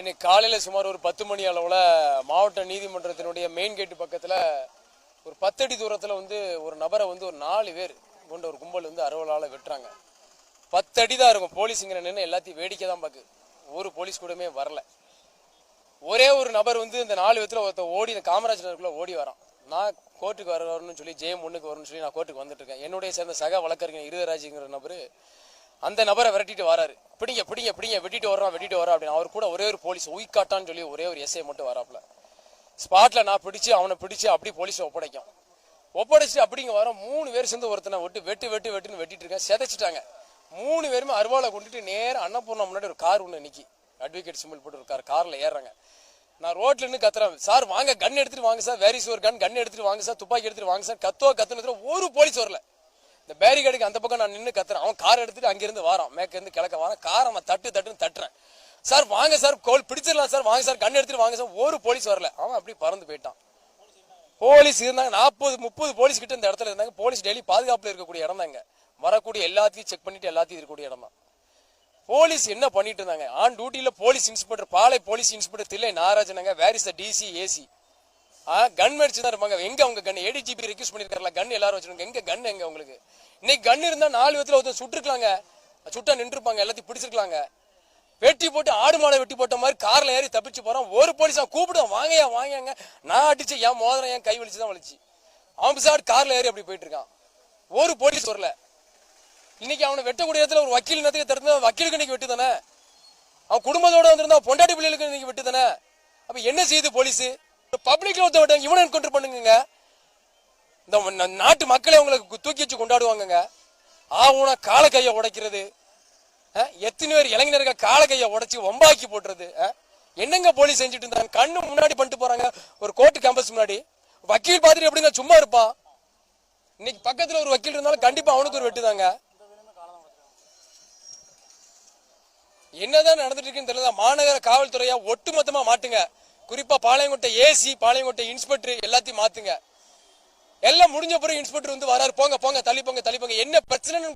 இன்னைக்கு காலையில் சுமார் ஒரு பத்து மணி அளவில் மாவட்ட நீதிமன்றத்தினுடைய மெயின் கேட்டு பக்கத்தில் ஒரு பத்தடி தூரத்தில் வந்து ஒரு நபரை வந்து ஒரு நாலு பேர் கொண்ட ஒரு கும்பல் வந்து அறுவலால் வெட்டுறாங்க. பத்தடி தான் இருக்கும். போலீஸ் இங்கே நின்று எல்லாத்தையும் வேடிக்கை தான் பார்க்கு ஒரு போலீஸ் கூடமே வரல. ஒரே ஒரு நபர் வந்து இந்த நாலு விதத்தில் ஒருத்த ஓடி இந்த காமராஜ் நகருக்குள்ளே ஓடி வரான். நான் கோர்ட்டுக்கு வர வரணும்னு சொல்லி ஜெயம் ஒன்றுக்கு வரணும்னு சொல்லி நான் கோர்ட்டுக்கு வந்துட்டு இருக்கேன். என்னுடைய சேர்ந்த சக வழக்கறிஞர் இருதராஜிங்கிற நபர் அந்த நபரை விரட்டிட்டு வராரு. பிடிங்க பிடிங்க பிடிங்க வெட்டிட்டு வர்றான் வெட்டிட்டு வரோம் அப்படின்னு. அவர் கூட ஒரே ஒரு போலீஸ் உயிக்காட்டான்னு சொல்லி ஒரே ஒரு எஸ்ஐ மட்டும் வராப்புல. ஸ்பாட்டில் நான் பிடிச்சு அவனை பிடிச்சு அப்படி போலீஸை ஒப்படைக்கும். ஒப்படைச்சிட்டு அப்படிங்க வர மூணு பேர் சேர்ந்து ஒருத்தனை விட்டு வெட்டு வெட்டு வெட்டுன்னு வெட்டிட்டு இருக்கேன் சிதைச்சிட்டாங்க. மூணு பேருமே அருவாளை கொண்டுட்டு நேரம் அன்னபூர்ணா முன்னாடி ஒரு கார் ஒன்று நிக்கி. அட்வொகேட் சிம்பிள் போட்டு ஒரு கார் காரில் ஏறுறாங்க. நான் ரோட்ல நின்று கத்துறேன். சார் வாங்க கன் எடுத்துட்டு வாங்க சார். வேரிஸ் ஒரு கன் கன் எடுத்துட்டு வாங்க சார். துப்பாக்கி எடுத்துட்டு வாங்க சார். கத்துவா கத்துனதுல ஒரு போலீஸ் வரல. இந்த பேரிகேடுக்கு அந்த பக்கம் நான் நின்று கத்துறேன். அவன் கார் எடுத்துட்டு அங்கிருந்து வாரான். மேக்கிருந்து கிழக்க வாரான். காரை அவன் தட்டு தட்டுன்னு தட்டுறேன். சார் வாங்க சார். கோல் பிடிச்சிடலாம் சார். வாங்க சார். கண் எடுத்துட்டு வாங்க சார். ஒரு போலீஸ் வரல. அவன் அப்படி பறந்து போயிட்டான். போலீஸ் இருந்தாங்க. நாற்பது முப்பது போலீஸ் கிட்ட இந்த இடத்துல இருந்தாங்க. போலீஸ் டெய்லி பாதுகாப்பில் இருக்கக்கூடிய இடம் தாங்க. வரக்கூடிய எல்லாத்தையும் செக் பண்ணிட்டு எல்லாத்தையும் இருக்கக்கூடிய இடம் தான். போலீஸ் என்ன பண்ணிட்டு இருந்தாங்க? On டியூட்டியில் police inspector Palai police inspector Thillai நாராஜனங்க where is the DC AC கன் மேடிச்சு தான் இருப்பாங்க. எங்க அவங்க கன் ஏடிஜிபி ரெக்யூஸ் பண்ணிருக்காருல கன் எல்லாரும் வச்சிருக்காங்க. எங்க கன் எங்க உங்களுக்கு? இன்னைக்கு கன் இருந்தா நாலு விதத்துல ஒருத்தர் சுட்டுருக்கலாங்க. சுட்டா நின்றுப்பாங்க எல்லாத்தையும் பிடிச்சிருக்கலாங்க. வெட்டி போட்டு ஆடு மாடை வெட்டி போட்ட மாதிரி கார்ல ஏறி தப்பிச்சு போறான். ஒரு போலீஸா கூப்பிடுவான் வாங்கயா வாங்கியாங்க நான் அடிச்சு என் மோதிரம் என் கை வலிச்சு தான் வலிச்சு. அவன் பிசாட் கார்ல ஏறி அப்படி போயிட்டு இருக்கான் ஒரு போலீஸ் வரல. இன்னைக்கு அவனை வெட்டக்கூடிய இடத்துல ஒரு வக்கீல் நேரத்துக்கு திறந்து வக்கீலுக்கு இன்னைக்கு வெட்டு தானே? அவன் குடும்பத்தோட வந்திருந்தா பொண்டாட்டி பிள்ளைகளுக்கு இன்னைக்கு வெட்டு தானே? அப்ப என்ன செய்யுது போலீஸ்? பப்ளிக்ல ஒருத்த விட்டாங்க இவனை என்கவுண்டர் பண்ணுங்க இந்த நாட்டு மக்களே உங்களுக்கு தூக்கி வச்சு கொண்டாடுவாங்கங்க. ஆவுனா கால கையை உடைக்கிறது. எத்தனை பேர் இளைஞர்கள் கால கையை உடைச்சு ஒம்பாக்கி போட்டுறது. என்னங்க போலீஸ் செஞ்சுட்டு இருந்தாங்க? கண்ணு முன்னாடி பண்ணிட்டு போறாங்க. ஒரு கோர்ட்டு கேம்பஸ் முன்னாடி. வக்கீல் பார்த்துட்டு எப்படிங்க சும்மா இருப்பான் இன்னைக்கு பக்கத்துல ஒரு வக்கீல் இருந்தாலும் கண்டிப்பா அவனுக்கு ஒரு வெட்டுதாங்க என்னதான் நடந்துட்டு இருக்குன்னு தெரியல. மாநகர காவல்துறையா ஒட்டுமொத்தமா மாட்டுங்க. குறிப்பா பாளையங்கோட்டை ஏசி பாளையங்கோட்டை இன்ஸ்பெக்டர் எல்லாத்தையும் மாத்துங்க. எல்லாம் முடிஞ்ச பிறகு இன்ஸ்பெக்டர் வந்து வராரு. போங்க போங்க தள்ளி போங்க தள்ளி போங்க. என்ன பிரச்சனைன்னு